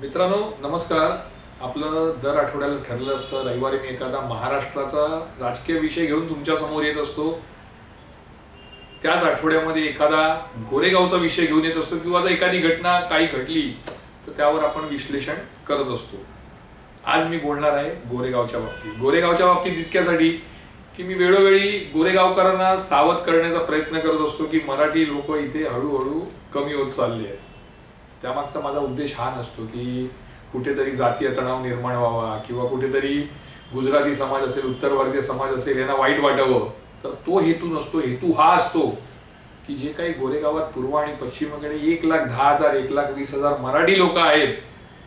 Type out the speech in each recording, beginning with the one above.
मित्रांनो नमस्कार. आपलं दर आठवड्याला ठरलं असतं रविवारी मी एखादा महाराष्ट्राचा राजकीय विषय घेऊन तुमच्यासमोर येत असतो. त्याच आठवड्यामध्ये एखादा गोरेगावचा विषय घेऊन येत असतो किंवा जर एखादी घटना काही घडली तर त्यावर आपण विश्लेषण करत असतो. आज मी बोलणार आहे गोरेगावच्या बाबतीत. गोरेगावच्या बाबतीत इतक्यासाठी की मी वेळोवेळी गोरेगावकरांना सावध करण्याचा प्रयत्न करत असतो की मराठी लोक इथे हळूहळू कमी होत चालली आहेत. त्यामागचा माझा उद्देश हा नसतो की कुठेतरी जातीय तणाव निर्माण व्हावा किंवा कुठेतरी गुजराती समाज असेल उत्तर भारतीय समाज असेल यांना वाईट वाटावं. तर तो हेतू नसतो हेतू हा असतो की जे काही गोरेगावात पूर्व आणि पश्चिमेकडे एक लाख दहा हजार एक लाख वीस हजार मराठी लोक आहेत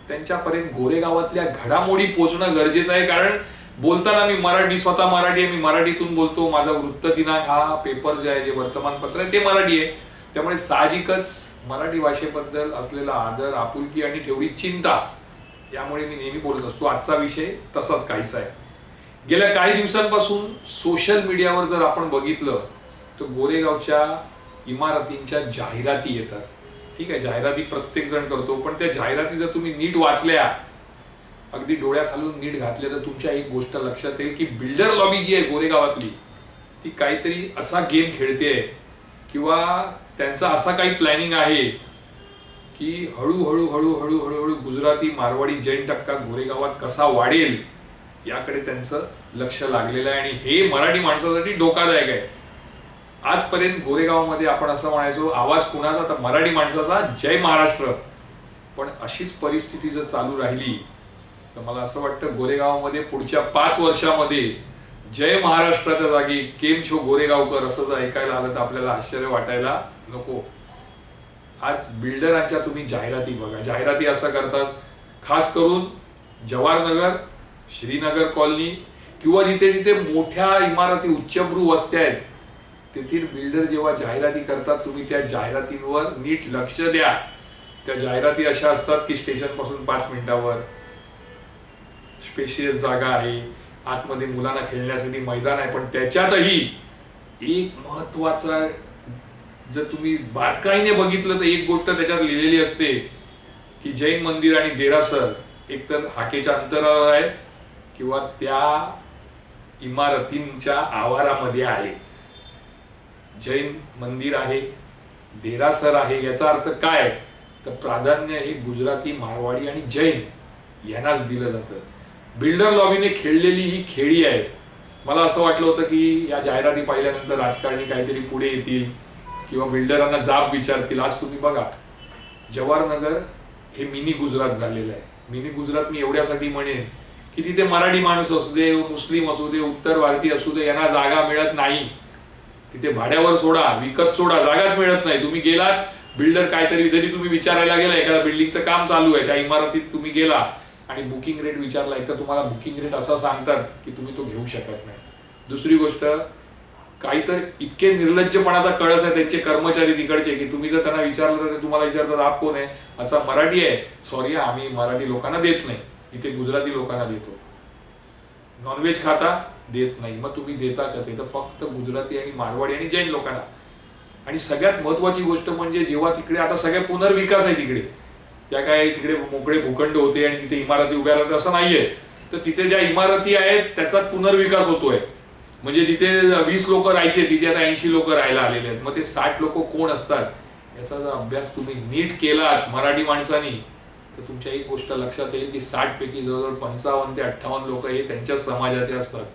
त्यांच्यापर्यंत गोरेगावातल्या घडामोडी पोहोचणं गरजेचं आहे. कारण बोलताना मी मराठी स्वतः मराठी आहे मी मराठीतून बोलतो. माझा वृत्त दिनांक हा पेपर जे आहे जे वर्तमानपत्र आहे ते मराठी आहे. त्यामुळे साहजिकच मराठी भाषेबद्दल असलेला आदर आपुलकी आणि तेवढी चिंता यामुळे मी नेहमी बोलत असतो. आजचा विषय तसाच काहीचा आहे. गेल्या काही दिवसांपासून सोशल मीडियावर जर आपण बघितलं तर गोरेगावच्या इमारतींच्या जाहिराती येतात. ठीक आहे जाहिराती प्रत्येक जण करतो पण त्या जाहिराती जर तुम्ही नीट वाचल्या अगदी डोळ्याखालून नीट घातल्या तर तुमच्या एक गोष्ट लक्षात येईल की बिल्डर लॉबी जी आहे गोरेगावातली ती काहीतरी असा गेम खेळते किंवा त्यांचा असा काही प्लॅनिंग आहे की हळूहळू हळूहळू हळूहळू गुजराती मारवाडी जैन टक्का गोरेगावात कसा वाढेल याकडे त्यांचं लक्ष लागलेलं आहे. आणि हे मराठी माणसासाठी धोकादायक आहे. आजपर्यंत गोरेगावमध्ये आपण असं म्हणायचो आवाज कुणाचा? तर मराठी माणसाचा जय महाराष्ट्र. पण अशीच परिस्थिती जर चालू राहिली तर मला असं वाटतं गोरेगावमध्ये पुढच्या पाच वर्षामध्ये जय महाराष्ट्राच्या जागी केम छो गोरेगावकर असं जर ऐकायला आलं तर आपल्याला आश्चर्य वाटायला नको. आज बिल्डरांच्या तुम्ही जाहिराती बघा. जाहिराती असं करतात खास करून जवाहरनगर श्रीनगर कॉलनी किंवा जिथे जिथे मोठ्या इमारती उच्चभ्रू वस्त्या आहेत तेथील बिल्डर जेव्हा जाहिराती करतात तुम्ही त्या जाहिरातींवर नीट लक्ष द्या. त्या जाहिराती अशा असतात की स्टेशनपासून पाच मिनिटावर. स्पेशियस जागा आहे. आतमध्ये मुलांना खेळण्यासाठी मैदान आहे पण त्याच्यातही एक महत्त्वाचा जर तुम्ही बारकाईने बघितलं तर एक गोष्ट त्याच्यात लिहिलेली असते की जैन मंदिर आणि देरासर एकतर हाकेच्या अंतरावर आहे किंवा त्या इमारतींच्या आवारामध्ये आहे. जैन मंदिर आहे देरासर आहे याचा अर्थ काय? तर प्राधान्य हे गुजराती मारवाडी आणि जैन यांनाच दिलं जातं. बिल्डर लॉबीने खेळलेली ही खेळी आहे. मला असं वाटलं होतं की या जाहिराती पाहिल्यानंतर राजकारणी काहीतरी पुढे येतील किंवा बिल्डरांना जाब विचारतील. आज तुम्ही बघा जवाहरनगर हे मिनी गुजरात झालेलं आहे. मिनी गुजरात मी एवढ्यासाठी म्हणेन की तिथे मराठी माणूस असू दे मुस्लिम असू दे उत्तर भारतीय असू दे यांना जागा मिळत नाही. तिथे भाड्यावर सोडा विकत सोडा जागाच मिळत नाही. तुम्ही गेलात बिल्डर काहीतरी जरी तुम्ही विचारायला गेला एखाद्या बिल्डिंगचं काम चालू आहे त्या इमारतीत तुम्ही गेला आणि बुकिंग रेट विचारला एक तर तुम्हाला बुकिंग रेट असा सांगतात की तुम्ही तो घेऊ शकत नाही. दुसरी गोष्ट काही तर इतके निर्लज्जपणाचा कळस आहे त्यांचे कर्मचारी तिकडचे की तुम्ही जर त्यांना विचारलं तर ते तुम्हाला विचारतात आप कोण आहे? असा मराठी आहे. सॉरी आम्ही मराठी लोकांना देत नाही. इथे गुजराती लोकांना देतो. नॉनव्हेज खाता देत नाही. मग तुम्ही देता का? ते तर फक्त गुजराती आणि मारवाडी आणि जैन लोकांना. आणि सगळ्यात महत्वाची गोष्ट म्हणजे जेव्हा तिकडे आता सगळ्या पुनर्विकास आहे तिकडे. त्या काय तिकडे मोकळे भूखंड होते आणि तिथे इमारती उभ्या राहतात असं नाहीये. तर तिथे ज्या इमारती आहेत त्याचा पुनर्विकास होतोय. म्हणजे जिथे वीस लोक राहायचे तिथे आता ऐंशी लोक राहायला आलेले आहेत. मग ते साठ लोक कोण असतात? याचा जर अभ्यास तुम्ही नीट केलात मराठी माणसानी तर तुमच्या एक गोष्ट लक्षात येईल की साठ पैकी जवळजवळ पंचावन्न ते अठ्ठावन्न लोक हे त्यांच्या समाजाचे असतात.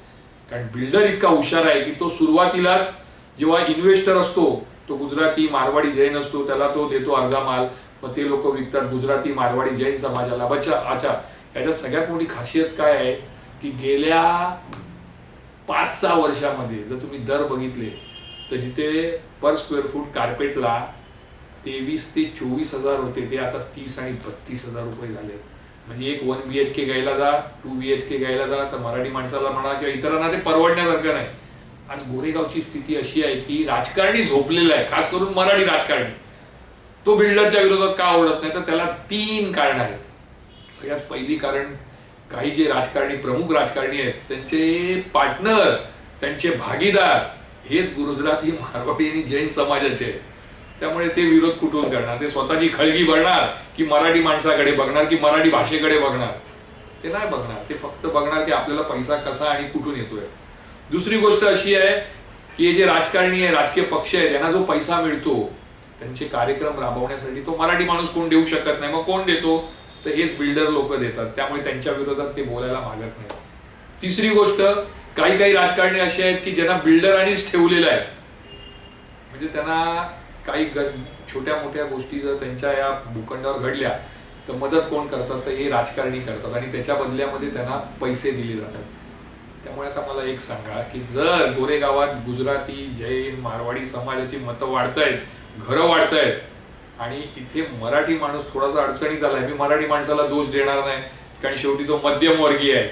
कारण बिल्डर इतका हुशार आहे की तो सुरुवातीलाच जेव्हा इन्व्हेस्टर असतो तो गुजराती मारवाडी जैन असतो त्याला तो देतो अर्धा माल. मग ते लोक विकतात. गुजराती मारवाडी जैन समाजाला. बच्चा आचार याच्यात सगळ्यात मोठी खासियत काय आहे की गेल्या पाच सहा वर्षामध्ये जर तुम्ही दर बघितले तर जिथे पर स्क्वेअर फूट कार्पेटला तेवीस ते चोवीस हजार होते ते आता तीस आणि बत्तीस हजार रुपये झाले म्हणजे एक वन बी एच के घ्यायला जा टू बी एच के घ्यायला जा तर मराठी माणसाला म्हणा किंवा इतरांना ते परवडण्यासारखं नाही. आज गोरेगावची स्थिती अशी आहे की राजकारणी झोपलेला आहे खास करून मराठी राजकारणी. तो बिल्डरच्या विरोधात का आवडत नाही? तर त्याला तीन कारण आहेत. सगळ्यात पहिली कारण काही जे राजकारणी प्रमुख राजकारणी आहेत त्यांचे पार्टनर त्यांचे भागीदार हेच गुजराती मारवाडी आणि जैन समाजाचे आहेत. त्यामुळे ते विरोध कुठून करणार? ते स्वतःची खळगी भरणार की मराठी माणसाकडे बघणार की मराठी भाषेकडे बघणार? ते नाही बघणार. ते फक्त बघणार की आपल्याला पैसा कसा आणि कुठून येतोय. दुसरी गोष्ट अशी आहे की हे जे राजकारणी आहे राजकीय पक्ष आहेत यांना जो पैसा मिळतो त्यांचे कार्यक्रम राबवण्यासाठी तो मराठी माणूस कोण देऊ शकत नाही मग कोण देतो? तर हेच बिल्डर लोक देतात. त्यामुळे त्यांच्या विरोधात ते बोलायला मागत नाही तिसरी गोष्ट काही काही राजकारणी अशी आहेत की ज्यांना बिल्डरांनीच ठेवलेलं आहे. म्हणजे त्यांना काही ग छोट्या मोठ्या गोष्टी जर त्यांच्या या भूखंडावर घडल्या तर मदत कोण करतात? तर हे राजकारणी करतात आणि त्याच्या बदल्यामध्ये त्यांना पैसे दिले जातात. त्यामुळे आता मला एक सांगा की जर गोरेगावात गुजराती जैन मारवाडी समाजाची मतं वाढतायत घरं वाढतायत. आणि इथे मराठी माणूस थोडासा अडचणीत आलाय. मी मराठी माणसाला दोष देणार नाही. कारण शेवटी तो मध्यमवर्गीय आहे.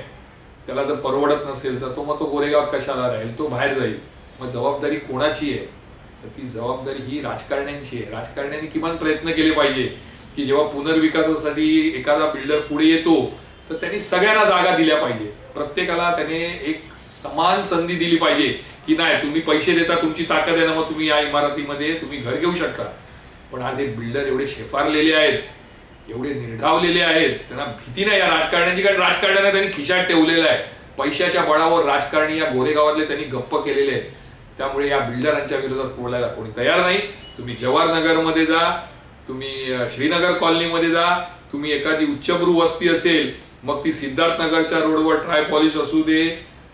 त्याला जर परवडत नसेल तर तो मग तो गोरेगावात कशाला राहील? तो बाहेर जाईल. मग जबाबदारी कोणाची आहे? तर ती जबाबदारी ही राजकारण्यांची आहे. राजकारण्यांनी किमान प्रयत्न केले पाहिजे की जेव्हा पुनर्विकासासाठी एखादा बिल्डर पुढे येतो तर त्यांनी सगळ्यांना जागा दिल्या पाहिजे. प्रत्येकाला त्याने एक समान संधी दिली पाहिजे. की नाही तुम्ही पैसे देता तुमची ताकद आहे ना मग तुम्ही या इमारतीमध्ये तुम्ही घर घेऊ शकता. पण आज हे बिल्डर एवढे शेफारलेले आहेत एवढे निर्धावलेले आहेत त्यांना भीती नाही या राजकारण्याची कारण राजकारण्याने त्यांनी खिशात ठेवलेलं आहे. पैशाच्या बळावर राजकारणी या गोरेगावातले त्यांनी गप्प केलेले आहेत. त्यामुळे या बिल्डरांच्या विरोधात बोलायला कोणी तयार नाही. तुम्ही जवाहरनगरमध्ये जा तुम्ही श्रीनगर कॉलनीमध्ये जा तुम्ही एखादी उच्चभ्रू वस्ती असेल मग ती सिद्धार्थनगरच्या रोडवर ट्राय पॉलिश असू दे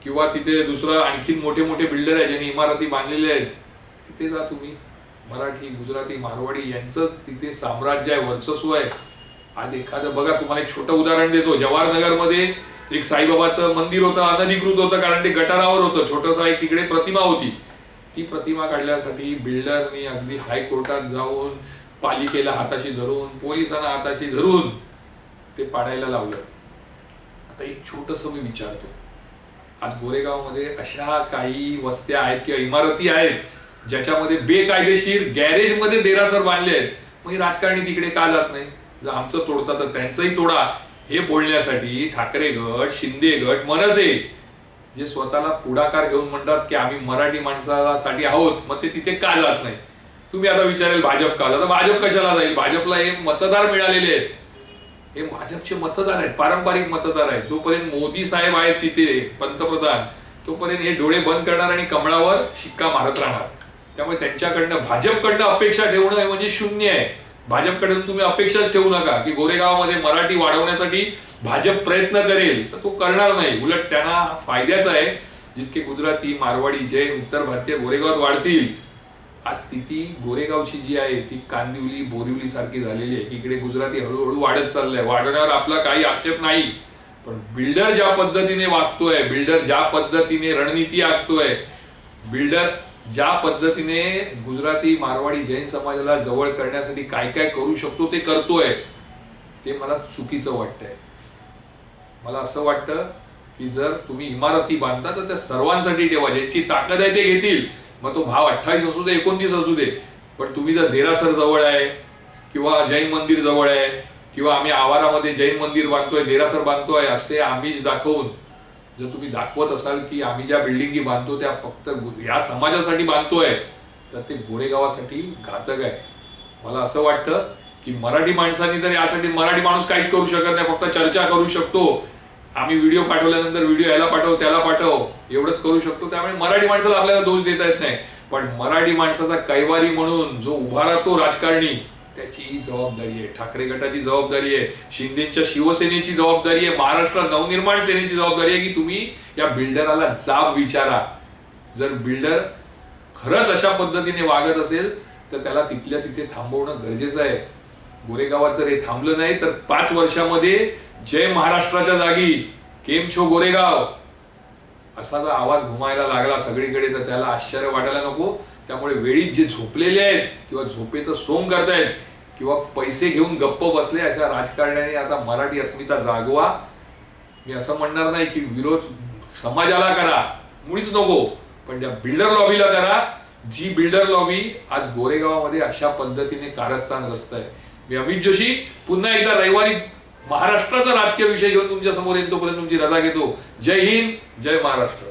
किंवा तिथे दुसरं आणखीन मोठे मोठे बिल्डर आहे ज्यांनी इमारती बांधलेल्या आहेत तिथे जा तुम्ही. मराठी गुजराती मारवाडी यांचंच तिथे साम्राज्य आहे वर्चस्व आहे. आज एखादं बघा तुम्हाला एक छोटं उदाहरण देतो. जवाहरनगरमध्ये एक साईबाबाचं मंदिर होतं अनधिकृत होतं कारण ते गटारावर होतं. छोटंसं एक तिकडे प्रतिमा होती. ती प्रतिमा काढण्यासाठी बिल्डरनी अगदी हायकोर्टात जाऊन पालिकेला हाताशी धरून पोलिसांना हाताशी धरून ते पाडायला लावलं. आता एक छोटस मी विचारतो. आज गोरेगावमध्ये अशा काही वस्त्या आहेत किंवा इमारती आहेत ज्याच्यामध्ये बेकायदेशीर गॅरेजमध्ये देरासर बांधले आहेत. मग राजकारणी तिकडे का जात नाही? जर आमचं तोडता तर त्यांचंही तोडा. हे बोलण्यासाठी ठाकरे गट शिंदे गट मनसे जे स्वतःला पुढाकार घेऊन म्हणतात की आम्ही मराठी माणसासाठी आहोत मग ते तिथे का जात नाही? तुम्ही आता विचारेल भाजप का तर भाजप कशाला जाईल? भाजपला हे मतदार मिळालेले आहेत. हे भाजपचे मतदार आहेत पारंपरिक मतदार आहेत. जोपर्यंत मोदी साहेब आहेत तिथे पंतप्रधान तोपर्यंत हे डोळे बंद करणार आणि कमळावर शिक्का मारत राहणार. त्यामुळे त्यांच्याकडनं भाजपकडनं अपेक्षा ठेवणं हे म्हणजे शून्य आहे. भाजपकडून तुम्ही अपेक्षाच ठेवू नका की गोरेगावमध्ये मराठी वाढवण्यासाठी भाजप प्रयत्न करेल. तर तो करणार नाही. उलट त्यांना फायद्याचा आहे. जितके गुजराती मारवाडी जैन उत्तर भारतीय गोरेगावात वाढतील आज स्थिती गोरेगावची जी आहे ती कांदिवली बोरिवली सारखी झालेली आहे. इकडे गुजराती हळूहळू वाढत चाललंय. वाढण्यावर आपला काही आक्षेप नाही. पण बिल्डर ज्या पद्धतीने वागतोय बिल्डर ज्या पद्धतीने रणनीती आखतोय बिल्डर ज्या पद्धतीने गुजराती मारवाडी जैन समाजाला जवळ करण्यासाठी काय काय करू शकतो ते करतोय ते मला चुकीचं वाटतंय. मला असं वाटतं की जर तुम्ही इमारती बांधता तर त्या सर्वांसाठी ठेवा. ज्यांची ताकद आहे ते घेतील. मग तो भाव अठ्ठावीस असू दे एकोणतीस असू दे. पण तुम्ही जर देरासर जवळ आहे किंवा जैन मंदिर जवळ आहे किंवा आम्ही आवारामध्ये जैन मंदिर बांधतोय देरासर बांधतोय असे आमिष दाखवून जर तुम्ही दाखवत असाल की आम्ही ज्या बिल्डिंगी बांधतो त्या फक्त या समाजासाठी बांधतोय तर ते गोरेगावासाठी घातक आहे. मला असं वाटतं की मराठी माणसांनी तर यासाठी मराठी माणूस काहीच करू शकत नाही फक्त चर्चा करू शकतो. आम्ही व्हिडिओ पाठवल्यानंतर व्हिडिओ याला पाठव त्याला पाठव. एवढंच करू शकतो. त्यामुळे मराठी माणसाला आपल्याला दोष देता येत नाही. पण मराठी माणसाचा कैवारी म्हणून जो उभा राहतो राजकारणी त्याची ही जबाबदारी आहे. ठाकरे गटाची जबाबदारी आहे. शिंदेच्या शिवसेनेची जबाबदारी आहे. महाराष्ट्र नवनिर्माण सेनेची जबाबदारी आहे की तुम्ही या बिल्डराला जाब विचारा. जर बिल्डर खरंच अशा पद्धतीने वागत असेल तर त्याला तिथल्या तिथे थांबवणं गरजेचं आहे. गोरेगावात जर हे थांबलं नाही तर पाच वर्षामध्ये जय महाराष्ट्राच्या जागी. केम छो गोरेगाव. असा जर आवाज घुमायला लागला सगळीकडे तर त्याला आश्चर्य वाटायला नको. त्यामुळे वेळीत जे झोपलेले आहेत किंवा झोपेचं सोंग करतायत किंवा पैसे घेऊन गप्प बसले अशा राजकारण्याने आता मराठी अस्मिता जागवा. मी असं म्हणणार नाही की विरोध समाजाला करा मुळीच नको पण ज्या बिल्डर लॉबीला करा. जी बिल्डर लॉबी आज गोरेगावामध्ये अशा पद्धतीने कारस्थान रचत आहे. मी अमित जोशी पुन्हा एकदा रविवारी महाराष्ट्राचा राजकीय विषय घेऊन तुमच्यासमोर येईल तोपर्यंत तुमची रजा घेतो. जय हिंद जय महाराष्ट्र.